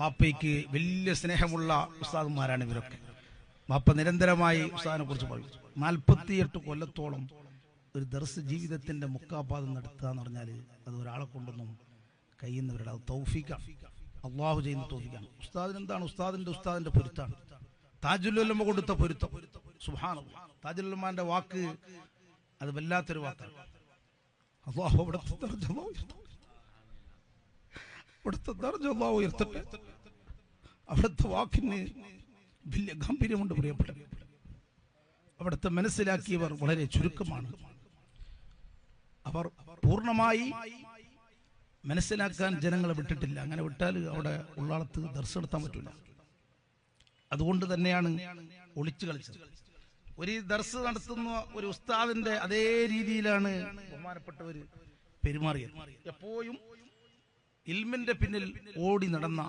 വാപ്പയ്ക്ക് വലിയ സ്നേഹമുള്ള ഉസ്താദന്മാരാണ് ഇവരൊക്കെ. വാപ്പ നിരന്തരമായി ഉസ്താദിനെ കുറിച്ച് പറയും. നാൽപ്പത്തിയെട്ട് കൊല്ലത്തോളം ഒരു ദർസ് ജീവിതത്തിന്റെ മുക്കാപാതം നടത്തുക എന്ന് പറഞ്ഞാൽ അത് ഒരാളെ കൊണ്ടൊന്നും കഴിയുന്നവരുടെ അത് തൗഫീക്കാണ് അള്ളാഹു ചെയ്യുന്ന തൗഫീക്കാണ് ഉസ്താദിന് എന്താണ് ഉസ്താദിന്റെ ഉസ്താദിന്റെ പൊരുത്താണ്. താജുലമ്മ കൊടുത്ത പൊരുത്തം. സുഹാന താജുല്ലുമാന്റെ വാക്ക് അത് വല്ലാത്തൊരു വാക്കാണ്. അള്ളാഹു അവിടുത്തെ ദർജ അല്ലാഹു ഉയർത്തട്ടെ. അവിടുത്തെ ദർജ അല്ലാഹു ഉയർത്തട്ടെ. അവിടുത്തെ വാക്കിന് വലിയ ഗംഭീര്യമുണ്ട് പ്രിയപ്പെട്ട അവിടുത്തെ മനസ്സിലാക്കിയവർ വളരെ ചുരുക്കമാണ്. അവർ പൂർണമായി മനസ്സിലാക്കാൻ ജനങ്ങളെ വിട്ടിട്ടില്ല. അങ്ങനെ വിട്ടാൽ അവിടെ ഉള്ളാളത്ത് ദർശനം നടത്താൻ പറ്റില്ല അതുകൊണ്ട് തന്നെയാണ് ഒളിച്ചു കളിച്ചത്. ഒരു ദർസ് നടത്തുന്ന ഒരു ഉസ്താദിന്റെ അതേ രീതിയിലാണ് ബഹുമാനപ്പെട്ടവര് പെരുമാറിയത്. എപ്പോഴും ഇൽമിന്റെ പിന്നിൽ ഓടി നടന്ന